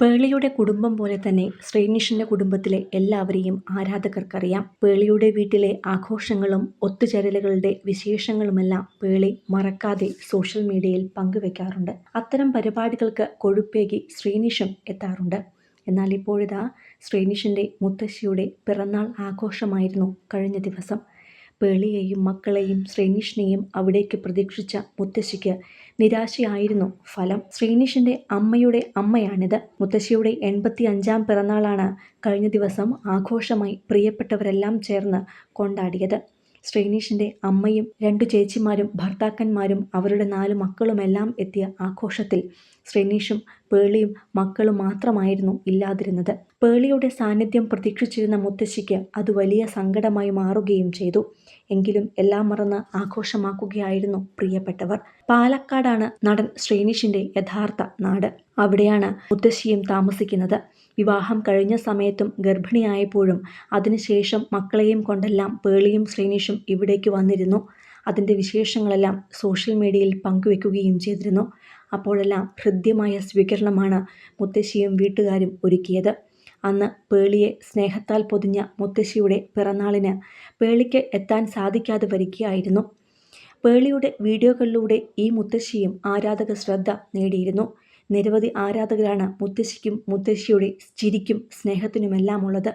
പേളിയുടെ കുടുംബം പോലെ തന്നെ ശ്രീനിഷിന്റെ കുടുംബത്തിലെ എല്ലാവരെയും ആരാധകർക്കറിയാം. പേളിയുടെ വീട്ടിലെ ആഘോഷങ്ങളും ഒത്തുചേരലുകളുടെ വിശേഷങ്ങളുമെല്ലാം പേളി മറക്കാതെ സോഷ്യൽ മീഡിയയിൽ പങ്കുവെക്കാറുണ്ട്. അത്തരം പരിപാടികൾക്ക് കൊഴുപ്പേകി ശ്രീനിഷും എത്താറുണ്ട്. എന്നാൽ ഇപ്പോഴിതാ ശ്രീനിഷിന്റെ മുത്തശ്ശിയുടെ പിറന്നാൾ ആഘോഷമായിരുന്നു കഴിഞ്ഞ ദിവസം. പേളിയെയും മക്കളെയും ശ്രീനിഷിനെയും അവിടേക്ക് പ്രതീക്ഷിച്ച മുത്തശ്ശിക്ക് നിരാശയായിരുന്നു. ഫലം ശ്രീനിഷിന്റെ അമ്മയുടെ അമ്മയാണിത്. മുത്തശ്ശിയുടെ എൺപത്തി അഞ്ചാം പിറന്നാളാണ് കഴിഞ്ഞ ദിവസം ആഘോഷമായി പ്രിയപ്പെട്ടവരെല്ലാം ചേർന്ന് കൊണ്ടാടിയത്. ശ്രീനീഷിന്റെ അമ്മയും രണ്ടു ചേച്ചിമാരും ഭർത്താക്കന്മാരും അവരുടെ നാല് മക്കളുമെല്ലാം എത്തിയ ആഘോഷത്തിൽ ശ്രീനീഷും പേളിയും മക്കളും മാത്രമായിരുന്നു ഇല്ലാതിരുന്നത്. പേളിയുടെ സാന്നിധ്യം പ്രതീക്ഷിച്ചിരുന്ന മുത്തശ്ശിക്ക് അത് വലിയ സങ്കടമായി മാറുകയും ചെയ്തു. എങ്കിലും എല്ലാം മറന്ന് ആഘോഷമാക്കുകയായിരുന്നു പ്രിയപ്പെട്ടവർ. പാലക്കാടാണ് നടൻ ശ്രീനിഷിന്റെ യഥാർത്ഥ നാട്. അവിടെയാണ് മുത്തശ്ശിയും താമസിക്കുന്നത്. വിവാഹം കഴിഞ്ഞ സമയത്തും ഗർഭിണിയായപ്പോഴും അതിനുശേഷം മക്കളെയും കൊണ്ടെല്ലാം പേളിയും ശ്രീനിഷും ഇവിടേക്ക് വന്നിരുന്നു. അതിന്റെ വിശേഷങ്ങളെല്ലാം സോഷ്യൽ മീഡിയയിൽ പങ്കുവെക്കുകയും ചെയ്തിരുന്നു. അപ്പോഴെല്ലാം ഹൃദ്യമായ സ്വീകരണമാണ് മുത്തശ്ശിയും വീട്ടുകാരും ഒരുക്കിയത്. അന്ന് പേളിയെ സ്നേഹത്താൽ പൊതിഞ്ഞ മുത്തശ്ശിയുടെ പിറന്നാളിന് പേളിക്ക് എത്താൻ സാധിക്കാതെ വരികയായിരുന്നു. പേളിയുടെ വീഡിയോകളിലൂടെ ഈ മുത്തശ്ശിയും ആരാധക ശ്രദ്ധ നേടിയിരുന്നു. നിരവധി ആരാധകരാണ് മുത്തശ്ശിക്കും മുത്തശ്ശിയുടെ ചിരിക്കും സ്നേഹത്തിനുമെല്ലാം ഉള്ളത്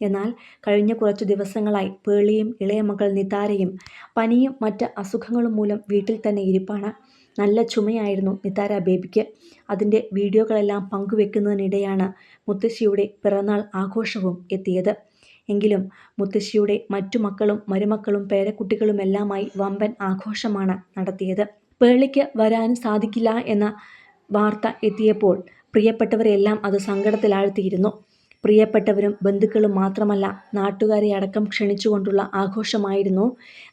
എന്നാൽ കഴിഞ്ഞ കുറച്ച് ദിവസങ്ങളായി പേളിയും ഇളയ മകൾ നിതാരയും പനിയും മറ്റ് അസുഖങ്ങളും മൂലം വീട്ടിൽ തന്നെ ഇരിപ്പാണ്. നല്ല ചുമയായിരുന്നു നിതാര ബേബിക്ക്. അതിന്റെ വീഡിയോകളെല്ലാം പങ്കുവെക്കുന്നതിനിടെയാണ് മുത്തശ്ശിയുടെ പിറന്നാൾ ആഘോഷവും എത്തിയത്. എങ്കിലും മുത്തശ്ശിയുടെ മറ്റു മക്കളും മരുമക്കളും പേരക്കുട്ടികളുമെല്ലാമായി വമ്പൻ ആഘോഷമാണ് നടത്തിയത്. പേളിക്ക് വരാൻ സാധിക്കില്ല എന്ന വാർത്ത എത്തിയപ്പോൾ പ്രിയപ്പെട്ടവരെല്ലാം അത് സങ്കടത്തിലാഴ്ത്തിയിരുന്നു. പ്രിയപ്പെട്ടവരും ബന്ധുക്കളും മാത്രമല്ല നാട്ടുകാരെ അടക്കം ക്ഷണിച്ചുകൊണ്ടുള്ള ആഘോഷമായിരുന്നു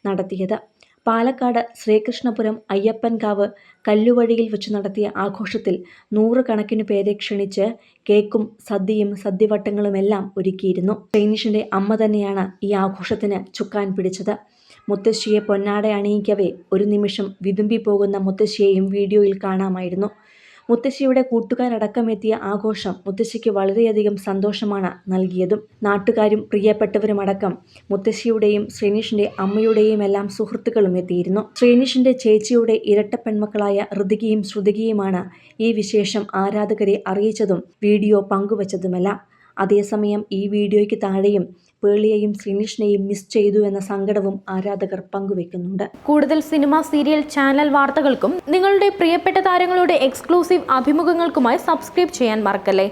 നടത്തിയത്. പാലക്കാട് ശ്രീകൃഷ്ണപുരം അയ്യപ്പൻകാവ് കല്ലുവഴിയിൽ വെച്ച് നടത്തിയ ആഘോഷത്തിൽ നൂറുകണക്കിന് പേരെ ക്ഷണിച്ച് കേക്കും സദ്യയും സദ്യവട്ടങ്ങളുമെല്ലാം ഒരുക്കിയിരുന്നു. സൈനിഷിന്റെ അമ്മ തന്നെയാണ് ഈ ആഘോഷത്തിന് ചുക്കാൻ പിടിച്ചത്. മുത്തശ്ശിയെ പൊന്നാട അണിയിക്കവേ ഒരു നിമിഷം വിതുമ്പി പോകുന്ന മുത്തശ്ശിയെയും വീഡിയോയിൽ കാണാമായിരുന്നു. മുത്തശ്ശിയുടെ കൂട്ടുകാരടക്കം എത്തിയ ആഘോഷം മുത്തശ്ശിക്ക് വളരെയധികം സന്തോഷമാണ് നൽകിയതും. നാട്ടുകാരും പ്രിയപ്പെട്ടവരുമടക്കം മുത്തശ്ശിയുടെയും ശ്രീനിഷിന്റെ അമ്മയുടെയും എല്ലാം സുഹൃത്തുക്കളും എത്തിയിരുന്നു. ശ്രീനിഷിന്റെ ചേച്ചിയുടെ ഇരട്ട പെൺമക്കളായ ഋതികയും ശ്രുതികയുമാണ് ഈ വിശേഷം ആരാധകരെ അറിയിച്ചതും വീഡിയോ പങ്കുവച്ചതുമെല്ലാം. അതേസമയം ഈ വീഡിയോയ്ക്ക് താഴെയും പേളിയെയും ശ്രീനിഷിനെയും മിസ് ചെയ്തു എന്ന സങ്കടവും ആരാധകർ പങ്കുവെക്കുന്നുണ്ട്. കൂടുതൽ സിനിമ സീരിയൽ ചാനൽ വാർത്തകൾക്കും നിങ്ങളുടെ പ്രിയപ്പെട്ട താരങ്ങളുടെ എക്സ്ക്ലൂസീവ് അഭിമുഖങ്ങൾക്കുമായി സബ്സ്ക്രൈബ് ചെയ്യാൻ മറക്കല്ലേ?